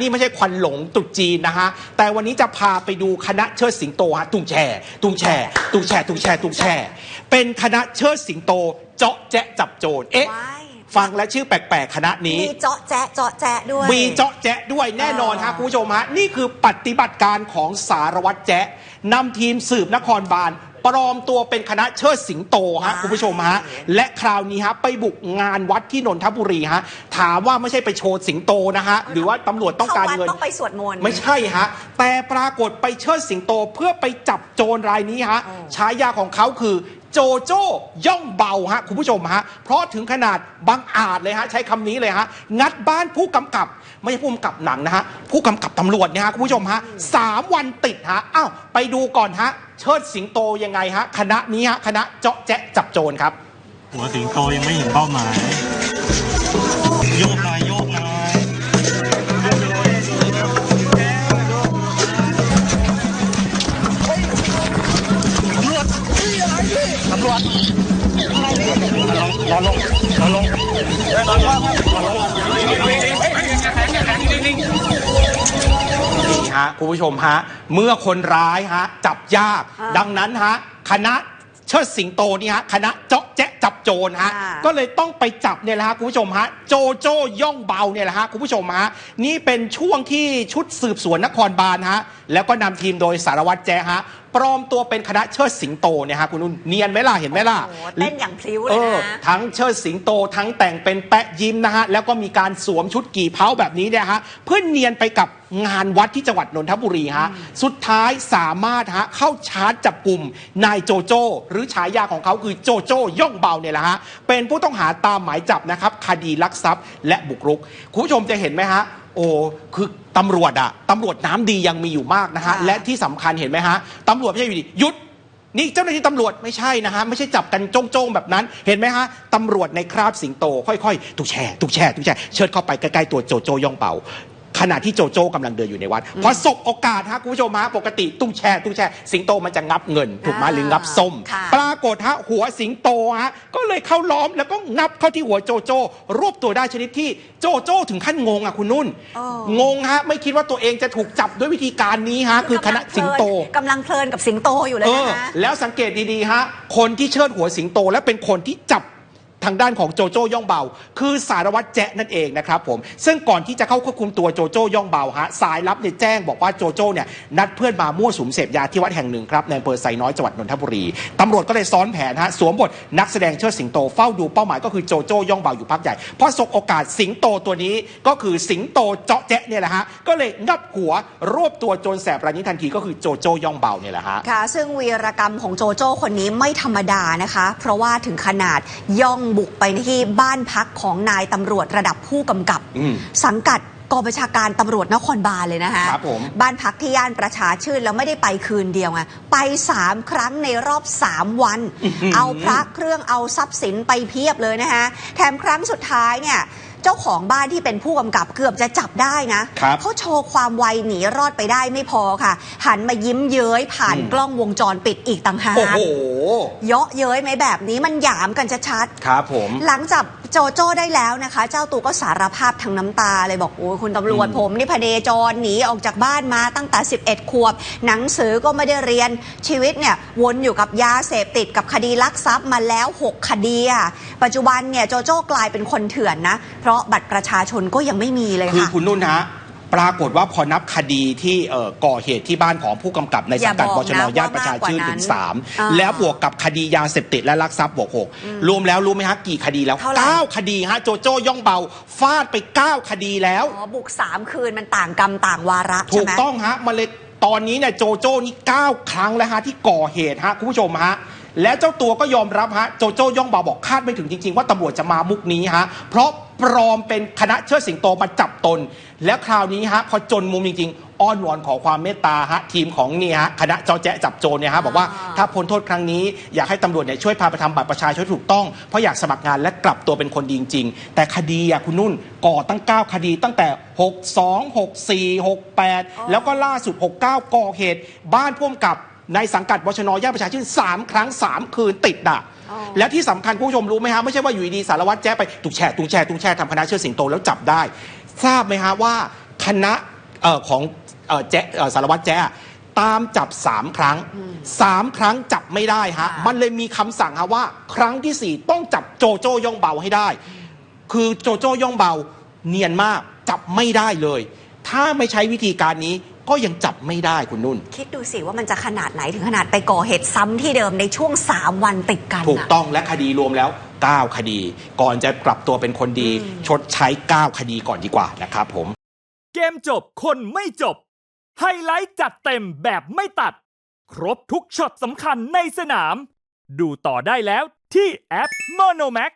นี่ไม่ใช่ควันหลงตรุษจีนนะฮะ แต่วันนี้จะพาไปดูคณะเชิดสิงโตฮะตุงแช่ตุงแช่ตุงแช่ตุงแช่ตุงแช่เป็นคณะเชิดสิงโต เจาะแจ๊ะจับโจรเอ๊ะว้ายฟังและชื่อแปลกๆ คณะนี้ มีเจาะแจ๊ะเจาะแจ๊ะด้วย มีเจาะแจ๊ะด้วยแน่นอนฮะเออคุณผู้ชมฮะนี่คือปฏิบัติการของสารวัตรแจ๊ะนำทีมสืบนครบาล ปลอมตัวเป็นคณะเชิดสิงโตฮะคุณผู้ชมฮะและคราวนี้ฮะไปบุกงานวัดที่นนทบุรีฮะถามว่าไม่ใช่ไปโชว์สิงโตนะฮะหรือว่าตำรวจต้องการเข้วัดเงินต้องไปสวดมนต์ไม่ใช่ฮะแต่ปรากฏไปเชิดสิงโตเพื่อไปจับโจรรายนี้ฮะอ๋อฉายาของเขาคือ โจโจ้ย่องเบาฮะคุณผู้ชมฮะเพราะถึงขนาดบังอาจเลยฮะใช้คำนี้เลยฮะงัดบ้านผู้กำกับ ไม่ใช่ผู้กำกับหนังนะฮะผู้กำกับตำรวจเนี่ยฮะคุณผู้ชมฮะสามวันติดฮะอ้าวไปดูก่อนฮะเชิดสิงโตยังไงฮะคณะนี้ฮะคณะเจาะแจ๊ะจับโจรครับ หัวสิงโตยังไม่เห็นเป้าหมายโยกหน่ นี่ฮะคุณผู้ชมฮะ เมื่อคนร้ายฮะ จับยาก ดังนั้นฮะ คณะเชิดสิงโตนี่ฮะ คณะเจาะแจ๊ะจับโจรฮะ ก็เลยต้องไปจับเนี่ยแหละฮะคุณผู้ชมฮะ โจโจ้ย่องเบาเนี่ยแหละฮะคุณผู้ชมฮะ นี่เป็นช่วงที่ชุดสืบสวนนครบาลฮะ แล้วก็นำทีมโดยสารวัตรแจ๊ฮะปลอมตัวเป็นคณะเชิดสิงโตเนี่ยฮะคุณนุ่นเนียนไหมล่ะเห็นไหมล่ะโอ้โหเต้นอย่างพลิ้วเลเอยอนะ ทั้งเชิดสิงโตทั้งแต่งเป็นแปะยิ้มนะฮะแล้วก็มีการสวมชุดกี่เผาแบบนี้เนี่ยฮะเพื่อเนียนไปกับงานวัดที่จังหวัดนนทบุรีฮะสุดท้ายสามารถฮะเข้าชาร์จจับกลุ่มนายโจโจ้หรือฉายาของเขาคือโจโจ้ย่องเบาเนี่ยแหละฮะเป็นผู้ต้องหาตามหมายจับนะครับคดีลักทรัพย์และบุกรุกคุณผู้ชมจะเห็นไหมฮะ โอ้คือตำรวจอะตำรวจน้ำดียังมีอยู่มากนะฮะ ค่ะ และที่สำคัญเห็นไหมฮะตำรวจไม่ใช่อยู่ดีหยุด นี่เจ้าหน้าที่ตำรวจไม่ใช่นะฮะ ไม่ใช่จับกันโจ้งๆแบบนั้น เห็นไหมฮะตำรวจในคราบสิงโต ค่อยๆตุกแช่ตุกแช่ตุกแช่เชิดเข้าไปใกล้ๆตัวโจโจย่องเป่า ขณะที่โจโจ้กำลังเดินอยู่ในวัดพอสบโอกาสฮะคุณผู้ชมฮะปกติตุ้งแช่ตุ้งแช่สิงโตมันจะงับเงินถูกไหมอ่าหรืองับส้ม ค่ะปรากฏฮะหัวสิงโตฮะก็เลยเข้าล้อมแล้วก็งับเข้าที่หัวโจโจ้ รวบตัวได้ชนิดที่โจโจ้ถึงขั้นงงอะคุณนุ่น อ๋อ งงฮะไม่คิดว่าตัวเองจะถูกจับด้วยวิธีการนี้ฮะคือคณะสิงโต กำลังเพลินกับสิงโตอยู่เลยเอนะอฮะแล้วสังเกตดี ๆ ฮะ คนที่เชิดหัวสิงโตและเป็นคนที่จับ ทางด้านของโจโจ้ย่องเบา คือสารวัตรแจ๊ะนั่นเองนะครับผมซึ่งก่อนที่จะเข้าควบคุมตัวโจโจ้ย่องเบาฮะสายลับเนี่ยแจ้งบอกว่าโจโจ้เนี่ยนัดเพื่อนมามั่วสุมเสพยาที่วัดแห่งหนึ่งครับในอำเภอไซน้อยจังหวัดนนทบุรีตำรวจก็เลยซ้อนแผนฮะสวมบทนักแสดงเชิดสิงโตเฝ้าดูเป้าหมายก็คือโจโจ้ย่องเบาอยู่พักใหญ่พอสบโอกาสสิงโตตัวนี้ก็คือสิงโตเจาะแจ๊ะเนี่ยแหละฮะก็เลยงับหัวรวบตัวโจรแสบรายนี้ทันทีก็คือโจโจ้ย่องเบาเนี่ยแหละฮะค่ะซึ่งวีรกรรมของโจโจ้คนนี้ไม่ธรรมดานะคะ เพราะว่าถึงขนาดย่องบุกไปที่บ้านพักของนายตำรวจระดับผู้กำกับอืมสังกัดกองบัญชาการตำรวจนครบาลเลยนะคะครับผมบ้านพักที่ย่านประชาชื่นแล้วไม่ได้ไปคืนเดียวไงไปสามครั้งในรอบสามวัน เอาพระเครื่องเอาทรัพย์สินไปเพียบเลยนะคะแถมครั้งสุดท้ายเนี่ยเจ้าของบ้านที่เป็นผู้กำกับเกือบจะจับได้นะครับ เขาโชว์ความไวหนีรอดไปได้ไม่พอค่ะ หันมายิ้มเย้ยผ่านอืมกล้องวงจรปิดอีกต่างหากโอ้โห เยาะเย้ยไหมแบบนี้มันหยามกันชัดๆ ครับผม หลังจากโจโจ้ได้แล้วนะคะ เจ้าตัวก็สารภาพทางน้ำตาเลยบอกโอ้ยคุณตำรวจอืมผมนี่พเนจรหนีออกจากบ้านมาตั้งแต่ 11 ขวบ หนังสือก็ไม่ได้เรียนชีวิตเนี่ยวนอยู่กับยาเสพติดกับคดีลักทรัพย์มาแล้ว 6 คดีอะปัจจุบันเนี่ยโจโจ้กลายเป็นคนเถื่อนนะ เพราะบัตรประชาชนก็ยังไม่มีเลยคือค่ะคุณนุ่นฮะปรากฏว่าพอนับคดีที่เอ่อก่อเหตุที่บ้านของผู้กำกับในสังกัดอย่าบบอกชนะนย่านประชาชื่นว่ามากกว่านั้นถึงสามอ่าแล้วบวกกับคดียาเสพติดและลักทรัพย์บวกหกรวมแล้วรู้ไหมฮะกี่คดีแล้วเท่าไหร่เก้าคดีฮะโจโจ้ย่องเบาฟาดไปเก้าคดีแล้วอ๋อบุกสามคืนมันต่างกรรมต่างวาระถูใช่กไหมต้องฮะมันเลยตอนนี้เนี่ยโจโจ้นี่ 9 ครั้งแล้วฮะที่ก่อเหตุฮะคุณผู้ชมฮะและเจ้าตัวก็ยอมรับฮะโจโจ้ย่องเบาบอกคาดไม่ถึงจริง ๆ ว่าตำรวจจะมามุกนี้ฮะเพราะ ปลอมเป็นคณะเชิดสิงโตมาจับตน แล้วคราวนี้ฮะพอจนมุมจริง ๆ อ้อนวอนขอความเมตตาฮะทีมของนี่ฮะคณะเจ้าแจ๊ะจับโจรเนี่ยฮะบอกว่าอ่าถ้าพ้นโทษครั้งนี้อยากให้ตำรวจเนี่ยช่วยพาไปทำบัตรประชาชนถูกต้องเพราะอยากสมัครงานและกลับตัวเป็นคนดีจริง ๆ แต่คดีอะคุณนุ่นก่อตั้ง 9 คดีตั้งแต่ 62 64 68 แล้วก็ล่าสุด 69 ก่อเหตุ บ้านพ่วงกับ ในสังกัดบชนย่านประชาชื่น3 ครั้ง 3 คืนติดอะอ๋อแล้วที่สำคัญคุณผู้ชมรู้ไหมฮะ ไม่ใช่ว่าอยู่ดีๆสารวัตรแจ้ไปตุกแช่ตุงแช่ตุงแช่ทำคณะเชิดสิงโตแล้วจับได้ ทราบไหมฮะว่าคณะเอ่อของเอ่อแจ๊เอ่อสารวัตรแจ๊ตามจับ 3 ครั้ง 3 ครั้งจับไม่ได้ฮะค่ะมันเลยมีคำสั่งฮะว่า ครั้งทีสี่ 4 ต้องจับโจโจ้ย่องเบาให้ได้ คือโจโจ้ย่องเบาเนียนมากจับไม่ได้เลย ถ้าไม่ใช้วิธีการนี้ ก็ยังจับไม่ได้คุณนุ่น คิดดูสิว่ามันจะขนาดไหนถึงขนาดไปก่อเหตุซ้ำที่เดิมในช่วง 3 วันติดกันถูกน่ะต้องและคดีรวมแล้ว 9 คดี ก่อนจะกลับตัวเป็นคนดี ชดใช้ 9 คดีก่อนดีกว่านะครับผม เกมจบคนไม่จบ ไฮไลท์จัดเต็มแบบไม่ตัด ครบทุกช็อตสำคัญในสนาม ดูต่อได้แล้วที่แอป Monomax